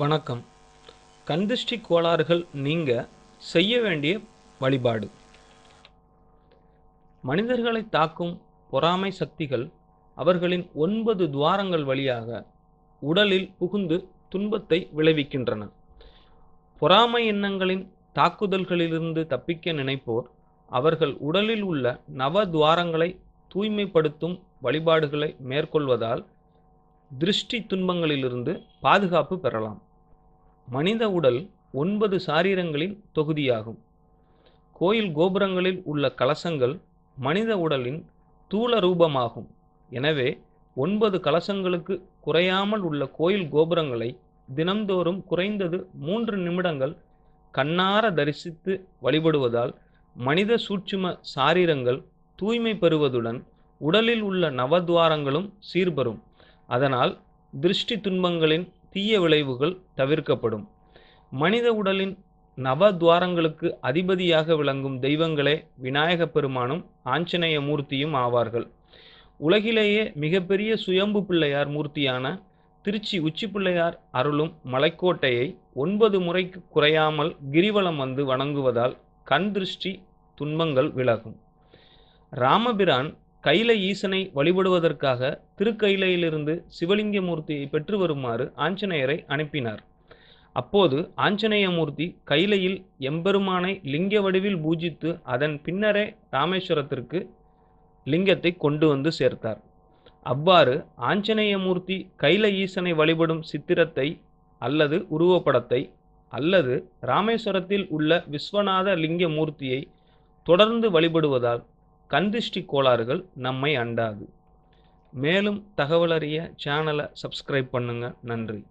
வணக்கம். கந்திஷ்டி கோளாறுகள் நீங்க செய்ய வேண்டிய வழிபாடு. மனிதர்களை தாக்கும் பொறாமை சக்திகள் அவர்களின் ஒன்பது துவாரங்கள் வழியாக உடலில் புகுந்து துன்பத்தை விளைவிக்கின்றன. பொறாமை எண்ணங்களின் தாக்குதல்களிலிருந்து தப்பிக்க நினைப்போர் அவர்கள் உடலில் உள்ள நவ துவாரங்களை தூய்மைப்படுத்தும் வழிபாடுகளை மேற்கொள்வதால் திருஷ்டி துன்பங்களிலிருந்து பாதுகாப்பு பெறலாம். மனித உடல் ஒன்பது சாரீரங்களின் தொகுதியாகும். கோயில் கோபுரங்களில் உள்ள கலசங்கள் மனித உடலின் தூள ரூபமாகும். எனவே ஒன்பது கலசங்களுக்கு குறையாமல் உள்ள கோயில் கோபுரங்களை தினம்தோறும் குறைந்தது மூன்று நிமிடங்கள் கண்ணார தரிசித்து வழிபடுவதால் மனித சூட்சும சாரீரங்கள் தூய்மை பெறுவதுடன் உடலில் உள்ள நவத்வாரங்களும் சீர்பெறும். அதனால் திருஷ்டி துன்பங்களின் தீய விளைவுகள் தவிர்க்கப்படும். மனித உடலின் நவத்வாரங்களுக்கு அதிபதியாக விளங்கும் தெய்வங்களே விநாயக பெருமானும் ஆஞ்சநேய மூர்த்தியும் ஆவார்கள். உலகிலேயே மிகப்பெரிய சுயம்பு பிள்ளையார் மூர்த்தியான திருச்சி உச்சி பிள்ளையார் அருளும் மலைக்கோட்டையை ஒன்பது முறைக்கு குறையாமல் கிரிவலம் வந்து வணங்குவதால் கண் திருஷ்டி துன்பங்கள் விலகும். ராமபிரான் கைல ஈசனை வழிபடுவதற்காக திருக்கைலையிலிருந்து சிவலிங்கமூர்த்தியை பெற்று வருமாறு ஆஞ்சநேயரை அனுப்பினார். அப்போது ஆஞ்சநேயமூர்த்தி கைலையில் எம்பெருமானை லிங்க வடிவில் பூஜித்து அதன் பின்னரே ராமேஸ்வரத்திற்கு லிங்கத்தை கொண்டு வந்து சேர்த்தார். அவ்வாறு ஆஞ்சநேயமூர்த்தி கைல ஈசனை வழிபடும் சித்திரத்தை அல்லது உருவப்படத்தை அல்லது ராமேஸ்வரத்தில் உள்ள விஸ்வநாத லிங்க மூர்த்தியை தொடர்ந்து வழிபடுவதால் கந்திஷ்டி கோளாறுகள் நம்மை அண்டாது. மேலும் தகவல் அறிய சேனலை சப்ஸ்கிரைப் பண்ணுங்கள் நன்றி.